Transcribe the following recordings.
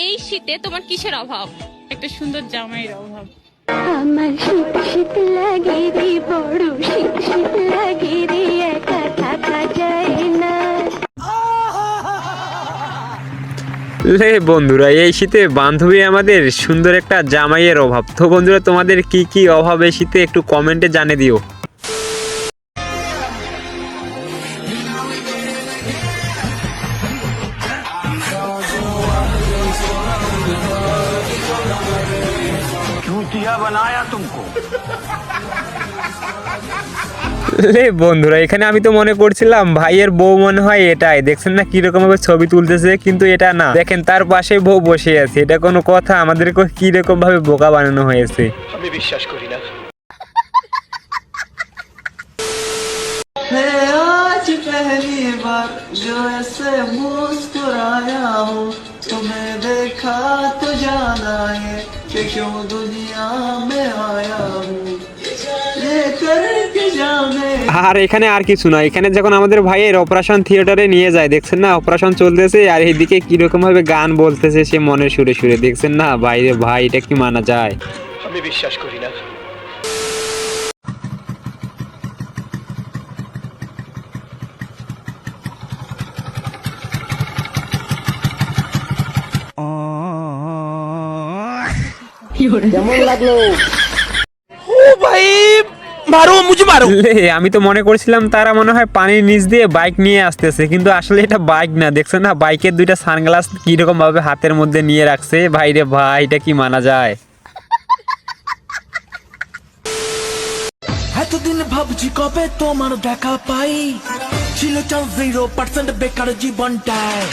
এই শীতে তোমার কিসের অভাব? একটা সুন্দর জামাইয়ের অভাব। আমার শীত শীত লাগে রে বড় শীত শীত লাগে রে একা থাকা যায় না। লে বন্ধুরা এই শীতে বান্ধবী আমাদের সুন্দর একটা জামাইয়ের অভাব। তো বন্ধুরা তোমাদের কি কি অভাব এই শীতে একটু কমেন্টে জানিয়ে দিও। चूतिया बनाया तुमको লে বন্ধুরা এখানে আমি তো মনে করছিলাম ভাইয়ের বউ মনে হয় এটাই দেখছেন না কিরকম ভাবে ছবি তুলতেছে কিন্তু এটা না দেখেন তার পাশে বউ বসে আছে এটা কোনো কথা আমাদেরকে কিরকম ভাবে বোকা বানানো হয়েছে আমি বিশ্বাস করি না मैं आज पहली बार जो ऐसे मुस्कुराया हूँ तुम्हें देखा तो जाना है कि क्यों दुनिया में आया हूँ ये करके जाने আর এখানে আর কিছু না এখানে যখন আমাদের ভাইয়ের অপারেশন থিয়েটারে নিয়ে যায় দেখছেন না অপারেশন চলতেছে আর এইদিকে কিরকম ভাবে গান বলতেছে সে মনে সুরে সুরে দেখছেন না বাইরে ভাই এটা কি মানা যায় আমি বিশ্বাস করি না আমি তো মনে করছিলাম তারা মনে হয় পানির নিচ দিয়ে বাইক নিয়ে আসতেছে কিন্তু আসলে এটা বাইক না। দেখছেন না বাইকের দুইটা সানগ্লাস কীরকম ভাবে হাতের মধ্যে নিয়ে রাখছে? ভাই রে ভাই এটা কি মানা যায়? এতদিন ভাবছি কবে তোমার দেখা পাই? ছিল চাল জিরো পার্সেন্ট বেকার জীবনটায়।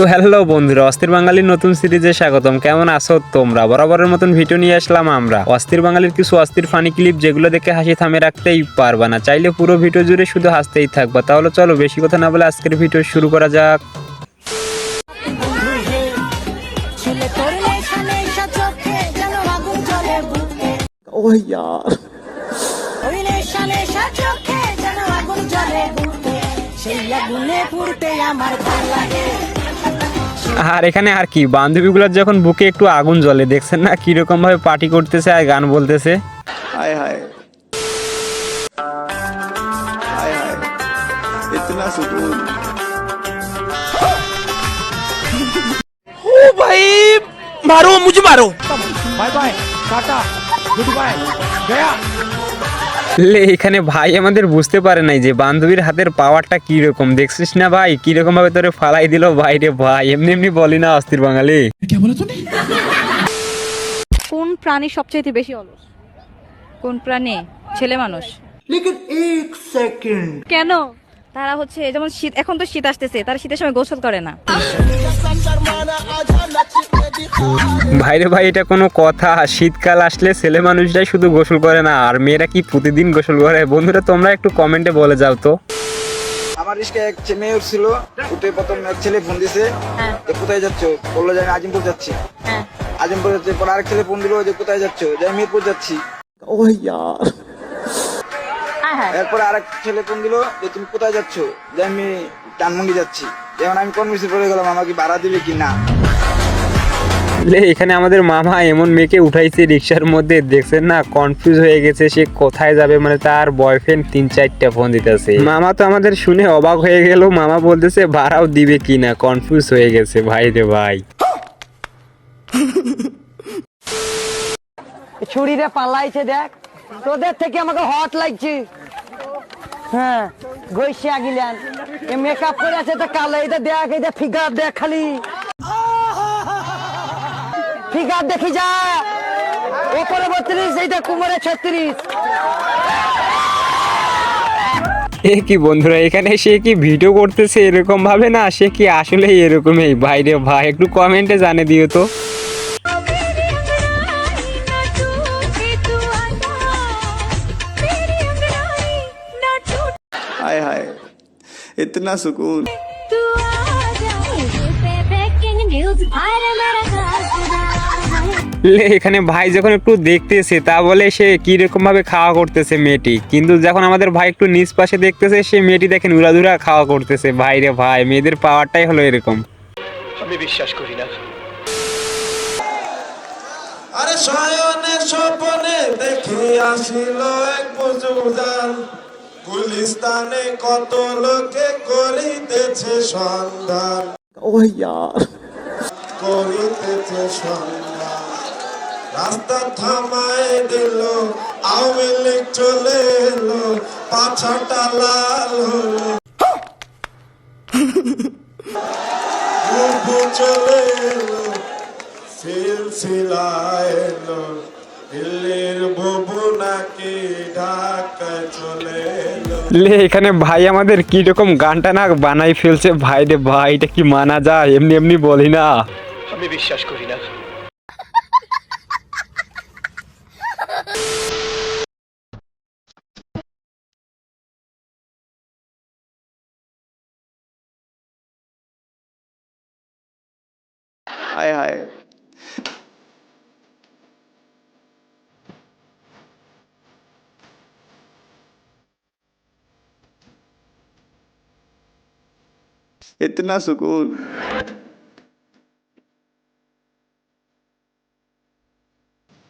তো হ্যালো বন্ধুরা, অস্থির বাঙালির নতুন সিরিজে স্বাগতম। কেমন আছো তোমরা? বরাবরের মতন ভিডিও নিয়ে আসলাম আমরা। অস্থির বাঙালির কিছু অস্থির ফানি ক্লিপ যেগুলো দেখে হাসি থামে রাখতেই পারবা না। চাইলে পুরো ভিডিও জুড়ে শুধু হাসতেই থাকবা। তাহলে চলো বেশি কথা না বলে আজকের ভিডিও শুরু করা যাক। সেই আগুনে আমার ভালো লাগে। আর এখানে আর কি বান্ধবীগুলোর যখন বুকে একটু আগুন জ্বলে দেখছেন না কীরকমভাবে পার্টি করতেছে আর গান বলতেছে? হায় হায়। হায় হায়। ইতনা সুকুন। ও ভাই মারো মুঝে মারো। Bye bye tata good bye. Gaya. লে এখানে ভাই আমাদের বুঝতে পারে নাই যে বান্ধবীর হাতের পাওয়ারটা কীরকম। দেখছিস না ভাই? কীরকম ভাবে তোরে ফালাই দিল ভাই রে ভাই? এমনি এমনি বলি না অস্থির বাঙালি। কোন প্রাণী সবচেয়ে বেশি অলস? কোন প্রাণী? ছেলে মানুষ। কেন? তারা হচ্ছে যেমন শীত এখন তো শীত আসতেছে তারা শীতের সময় গোসল করে না। ভাইরে ভাই এটা কোনো কথা। শীতকাল আসলে ছেলে মানুষরাই শুধু গোসল করে না আর মেয়েরা কি প্রতিদিন গোসল করে? বন্ধুরা তোমরা একটু কমেন্টে বলে যাও তো। আমার রিস্কে এক মেয়ে উঠছিল উঠে প্রথম এক ছেলে ফোন দিছে হ্যাঁ। কোথায় যাচ্ছ? বলল যে আমি আজিমপুর যাচ্ছি। হ্যাঁ। আজিমপুর যাচ্ছি পরে আরেক ছেলে ফোন দিল যে কোথায় যাচ্ছ? যে আমি মিরপুর যাচ্ছি। ও ইয়ার। হ্যাঁ, এরপরে আরেক ছেলে ফোন দিল যে তুমি কোথায় যাচ্ছ? যে আমি ডানমন্ডি যাচ্ছি। যেমন আমি কনভিন্স করে গেলাম? আমাকে ভাড়া দিবে কি না? এখানে আমাদের মামা এমন মেয়েকে উঠাইছে রিক্সার মধ্যে। দেখছেন না কনফিউজ হয়ে গেছে সে কোথায় যাবে? মানে তার বয়ফ্রেন্ড তিন চারটা ফোন দিতেছে। মামা তো আমাদের শুনে অবাক হয়ে গেল। মামা বলতেছে ভাড়াও দিবে কিনা কনফিউজ হয়ে গেছে। ভাই রে ভাই। ছুরিরে পালাইছে দেখ। তোদের থেকে আমাকে হট লাগছে। হ্যাঁ গৈসিয়া গিলেন এ মেকআপ করে আছে তো কালো এটা দেখ এটা ফিগার দেখ খালি। ফিগার দেখি যা। ওপরে বত্রিশ এইটা কুমারে ছত্রিশ। এ কি বন্ধুরা, এখানে সে কি ভিডিও করতেছে এরকম ভাবে? না, সে কি আসলে এরকমই? ভাই রে ভাই, একটু কমেন্টে জানে দিও তো। इतना सुकून লে এখানে ভাই যখন একটু দেখতেছে তা বলে সে কি রকম ভাবে খাওয়া করতেছে মেয়েটি কিন্তু যখন আমাদের ভাই একটু নিচ পাশে দেখতেছে সে মেয়েটি দেখেন উড়াধুরা খাওয়া করতেছে ভাই রে ভাই মেয়েদের পাওয়ারটাই হলো এরকম আমি বিশ্বাস করি না আরে শয়নে স্বপনে দেখে আসিল এক বুজুর্গান গুলিস্তানে কত লোকে করিতেছে সন্ধান? ও করিতেছে সন্ধান। রাস্তা থামায় দিল আওয়ামী লীগ চলে এলো পাছাটা লাল হলো। চলে এলো সিলসিলায় এলো। দিল্লির নাকি ঢাকায় চলে লে এখানে ভাই আমাদের কি রকম গানটা না বানাই ফেলছে। ভাই রে ভাই এটা কি মানা যায়? এমনি এমনি বলি না। আমি বিশ্বাস করি না। হায় হায়। इतना सुकून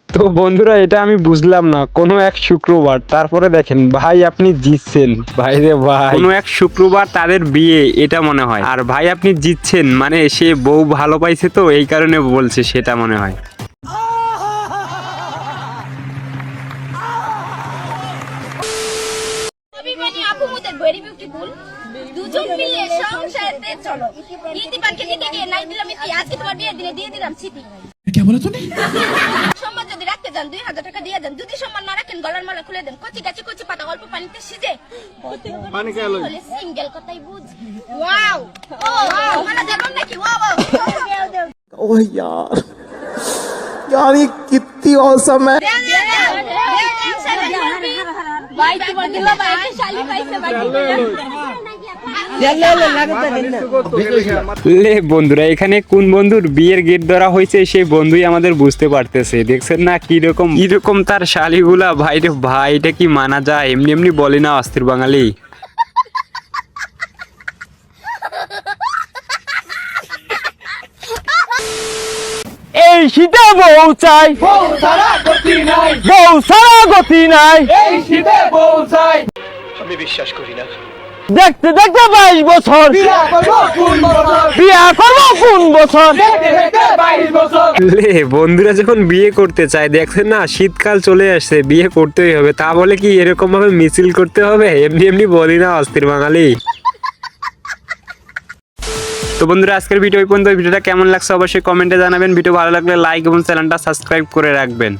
তো বন্ধুরা এটা আমি বুঝলাম না কোনো এক শুক্রবার তারপরে দেখেন ভাই আপনি জিতছেন ভাই রে ভাই কোনো এক শুক্রবার তাদের বিয়ে এটা মনে হয় আর ভাই আপনি জিতছেন মানে সে বউ ভালো পাইছে তো এই কারণে বলছে সেটা মনে হয় অভিমানী আপু মুদের ভেরি বিউটিফুল দুজন মিলে সংসারতে চলো ইতি পাখি দিতে গিয়ে নাই দিলাম ইতি আজকে তোমার বিয়ের দিনে দিয়ে দিলাম স্মৃতি সম্মান যদি রাখতে যান দুই হাজার টাকা দিয়ে দেন যদি সম্মান না রাখেন গলার মালা খুলে দেন কচি গাছে কচি পাতা অল্প পানিতে সিজে হলে সিঙ্গেল কথাই বুঝ ওয়াও ও মানে জানুন নাকি ওয়াও ओह यार यार ये कितनी औसम है ভাই তোমার দিল ভাই একটা শালি পাইছে বাকি লে বন্ধুরা এখানে কোন বন্ধুর বিয়ের গেট ধরা হয়েছে সেই বন্ধুই আমাদের বুঝতে পারতেছে। দেখছেন না কি রকম কি রকম তার শালিগুলা? ভাই রে ভাই এটা কি মানা যায়? এমনি এমনি বলে না অস্থির বাঙালি। এই শীতে বউ চাই। বউ সারা গতি নাই। বউ সারা গতি নাই। এই শীতে বউ চাই। আমি বিশ্বাস করি না। দেখতে দেখতে বাইশ বছর। বিয়া করব কোন বছর? লে বন্ধুরা যখন বিয়ে করতে চায় দেখছেন না শীতকাল চলে আসছে বিয়ে করতেই হবে। তা বলে কি এরকম ভাবে মিছিল করতে হবে? এমনি এমনি বলি না অস্থির বাঙালি। তো বন্ধুরা আজকের ভিডিও ওই পর্যন্ত। ভিডিওটা কেমন লাগছে অবশ্যই কমেন্টে জানাবেন। ভিডিও ভালো লাগলে লাইক এবং চ্যানেলটা সাবস্ক্রাইব করে রাখবেন।